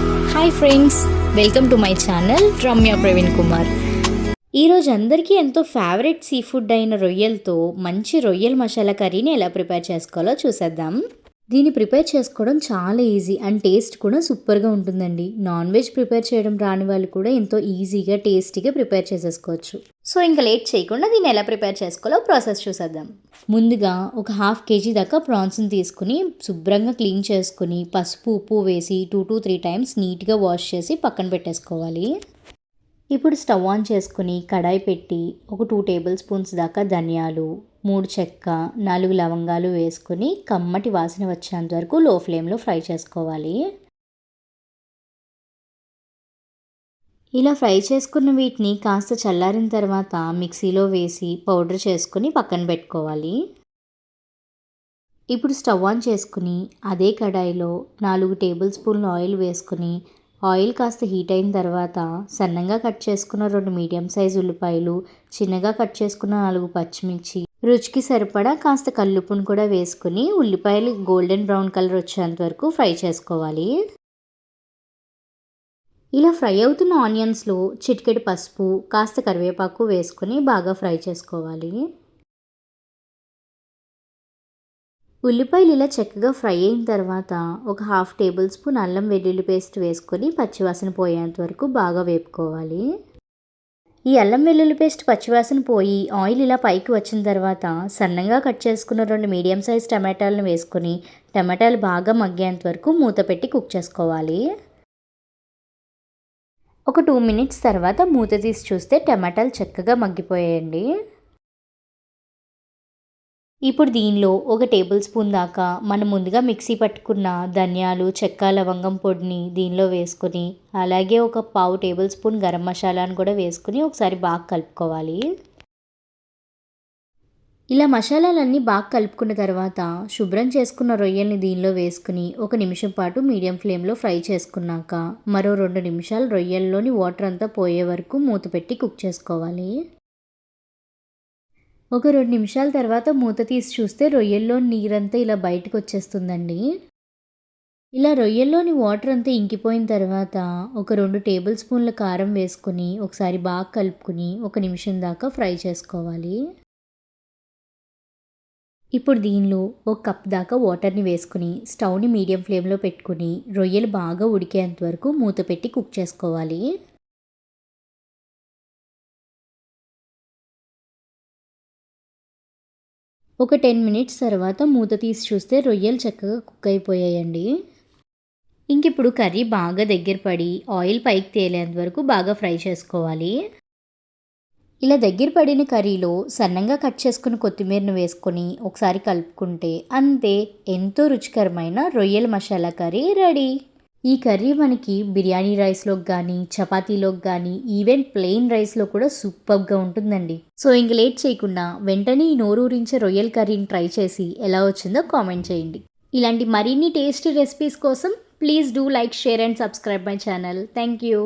Hi friends welcome to my channel Ramya Praveen Kumar ఈరోజు అందరికీ ఎంతో ఫేవరెట్ సీ ఫుడ్ అయిన రొయ్యలతో మంచి రొయ్యల మసాలా కర్రీని ఎలా ప్రిపేర్ చేసుకోవాలో చూసేద్దాం. దీన్ని ప్రిపేర్ చేసుకోవడం చాలా ఈజీ అండ్ టేస్ట్ కూడా సూపర్గా ఉంటుందండి. నాన్ వెజ్ ప్రిపేర్ చేయడం రాని వాళ్ళు కూడా ఎంతో ఈజీగా టేస్టీగా ప్రిపేర్ చేసేసుకోవచ్చు. సో ఇంకా లేట్ చేయకుండా దీన్ని ఎలా ప్రిపేర్ చేసుకోవాలో ప్రాసెస్ చూసేద్దాం. ముందుగా ఒక హాఫ్ కేజీ దాకా ప్రాన్స్ని తీసుకుని శుభ్రంగా క్లీన్ చేసుకుని పసుపు ఉప్పు వేసి టూ టు త్రీ టైమ్స్ నీట్గా వాష్ చేసి పక్కన పెట్టేసుకోవాలి. ఇప్పుడు స్టవ్ ఆన్ చేసుకుని కడాయి పెట్టి ఒక టూ టేబుల్ స్పూన్స్ దాకా ధనియాలు మూడు చెక్క నాలుగు లవంగాలు వేసుకుని కమ్మటి వాసన వచ్చేంత వరకు లో ఫ్లేమ్లో ఫ్రై చేసుకోవాలి. ఇలా ఫ్రై చేసుకున్న వీటిని కాస్త చల్లారిన తర్వాత మిక్సీలో వేసి పౌడర్ చేసుకుని పక్కన పెట్టుకోవాలి. ఇప్పుడు స్టవ్ ఆన్ చేసుకుని అదే కడాయిలో నాలుగు టేబుల్ స్పూన్ల ఆయిల్ వేసుకుని ఆయిల్ కాస్త హీట్ అయిన తర్వాత సన్నగా కట్ చేసుకున్న రెండు మీడియం సైజ్ ఉల్లిపాయలు చిన్నగా కట్ చేసుకున్న నాలుగు పచ్చిమిర్చి. రుచికి సరిపడా కాస్త కల్లుప్పును కూడా వేసుకుని ఉల్లిపాయలు గోల్డెన్ బ్రౌన్ కలర్ వచ్చేంత వరకు ఫ్రై చేసుకోవాలి. ఇలా ఫ్రై అవుతున్న ఆనియన్స్లో చిటికెడు పసుపు కాస్త కరివేపాకు వేసుకుని బాగా ఫ్రై చేసుకోవాలి. ఉల్లిపాయలు ఇలా చక్కగా ఫ్రై అయిన తర్వాత ఒక హాఫ్ టేబుల్ స్పూన్ అల్లం వెల్లుల్లి పేస్ట్ వేసుకొని పచ్చివాసన పోయేంత వరకు బాగా వేపుకోవాలి. ఈ అల్లం వెల్లుల్లి పేస్ట్ పచ్చివాసన పోయి ఆయిల్ ఇలా పైకి వచ్చిన తర్వాత సన్నగా కట్ చేసుకున్న రెండు మీడియం సైజ్ టమాటాలను వేసుకొని టమాటాలు బాగా మగ్గేంత వరకు మూత పెట్టి కుక్ చేసుకోవాలి. ఒక టూ మినిట్స్ తర్వాత మూత తీసి చూస్తే టమాటాలు చక్కగా మగ్గిపోయాయండి. ఇప్పుడు దీనిలో ఒక టేబుల్ స్పూన్ దాకా మనం ముందుగా మిక్సీ పట్టుకున్న ధనియాలు చెక్క లవంగం పొడిని దీనిలో వేసుకొని అలాగే ఒక పావు టేబుల్ స్పూన్ గరం మసాలాను కూడా వేసుకుని ఒకసారి బాగా కలుపుకోవాలి. ఇలా మసాలాలన్నీ బాగా కలుపుకున్న తర్వాత శుభ్రం చేసుకున్న రొయ్యల్ని దీనిలో వేసుకుని ఒక నిమిషం పాటు మీడియం ఫ్లేమ్లో ఫ్రై చేసుకున్నాక మరో రెండు నిమిషాలు రొయ్యల్లోని వాటర్ అంతా పోయే వరకు మూత పెట్టి కుక్ చేసుకోవాలి. ఒక రెండు నిమిషాల తర్వాత మూత తీసి చూస్తే రొయ్యల్లో నీరంతా ఇలా బయటకు వచ్చేస్తుందండి. ఇలా రొయ్యల్లోని వాటర్ అంతా ఇంకిపోయిన తర్వాత ఒక రెండు టేబుల్ స్పూన్ల కారం వేసుకొని ఒకసారి బాగా కలుపుకుని ఒక నిమిషం దాకా ఫ్రై చేసుకోవాలి. ఇప్పుడు దీనిలో ఒక కప్ దాకా వాటర్ని వేసుకుని స్టవ్ని మీడియం ఫ్లేమ్లో పెట్టుకుని రొయ్యలు బాగా ఉడికేంత వరకు మూత పెట్టి కుక్ చేసుకోవాలి. ఒక టెన్ మినిట్స్ తర్వాత మూత తీసి చూస్తే రొయ్యలు చక్కగా కుక్ అయిపోయాయండి. ఇంక ఇప్పుడు కర్రీ బాగా దగ్గర పడి ఆయిల్ పైకి తేలేంత వరకు బాగా ఫ్రై చేసుకోవాలి. ఇలా దగ్గర పడిన కర్రీలో సన్నంగా కట్ చేసుకుని కొత్తిమీరను వేసుకొని ఒకసారి కలుపుకుంటే అంతే ఎంతో రుచికరమైన రొయ్యల మసాలా కర్రీ రెడీ. ఈ కర్రీ మనకి బిర్యానీ రైస్లోకి కానీ చపాతీలోకి కానీ ఈవెన్ ప్లెయిన్ రైస్లో కూడా సూపర్గా ఉంటుందండి. సో ఇంక లేట్ చేయకుండా వెంటనే ఈ నోరూరించే రొయ్యల కర్రీని ట్రై చేసి ఎలా వచ్చిందో కామెంట్ చేయండి. ఇలాంటి మరిన్ని టేస్టీ రెసిపీస్ కోసం please do like share and subscribe my channel. Thank you